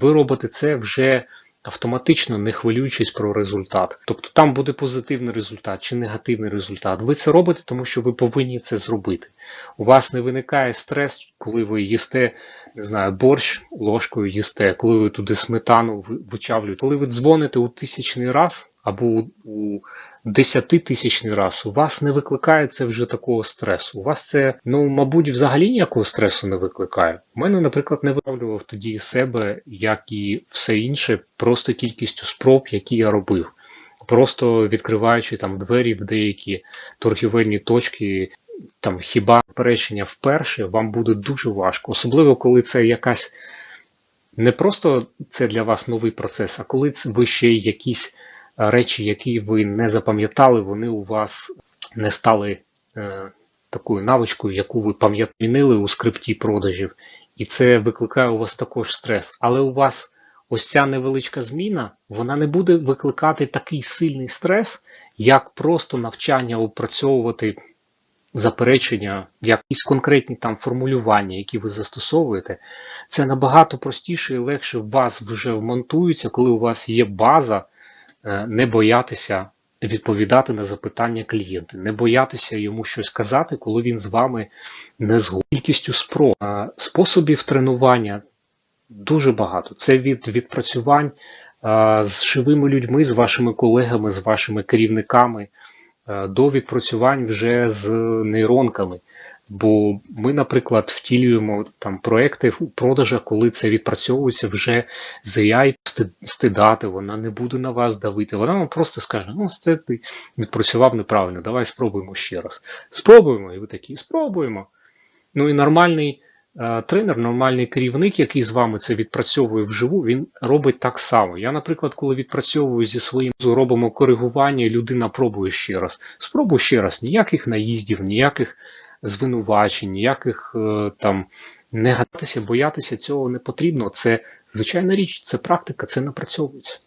ви робите це вже автоматично, не хвилюючись про результат. Тобто там буде позитивний результат чи негативний результат. Ви це робите, тому що ви повинні це зробити. У вас не виникає стрес, коли ви їсте, не знаю, борщ ложкою їсте, коли ви туди сметану ви- вичавлюєте. Коли ви дзвоните у тисячний раз або у, десятитисячний раз, у вас не викликає це вже такого стресу. У вас це, ну, мабуть, взагалі ніякого стресу не викликає. У мене, наприклад, не виявлював тоді себе, як і все інше, просто кількістю спроб, які я робив. Просто відкриваючи там двері в деякі торгівельні точки, там хіба перечення вперше вам буде дуже важко, особливо коли це якась не просто це для вас новий процес, а коли ви ще якісь речі, які ви не запам'ятали, вони у вас не стали е, такою навичкою, яку ви пам'ятали у скрипті продажів, і це викликає у вас також стрес. Але у вас ось ця невеличка зміна, вона не буде викликати такий сильний стрес, як просто навчання опрацьовувати заперечення, якісь конкретні там формулювання, які ви застосовуєте, це набагато простіше і легше в вас вже вмонтується, коли у вас є база, е, не боятися відповідати на запитання клієнта, не боятися йому щось казати, коли він з вами не згоден. Кількістю спроб, Е, способів тренування дуже багато. Це від відпрацювань е, з живими людьми, з вашими колегами, з вашими керівниками е, до відпрацювань вже з нейронками. Бо ми, наприклад, втілюємо там проекти в продажах, коли це відпрацьовується вже з AI стидати, вона не буде на вас давити. Вона вам просто скаже: ну, це ти відпрацював неправильно, давай спробуємо ще раз. Спробуємо, і ви такі спробуємо. Ну і нормальний е, тренер, нормальний керівник, який з вами це відпрацьовує вживу, він робить так само. Я, наприклад, коли відпрацьовую зі своїм робимо коригування, людина пробує ще раз. Спробуй ще раз, ніяких наїздів, ніяких звинувачень, ніяких е, там не гадатися, боятися цього не потрібно. Це звичайна річ, це практика, це напрацьовується.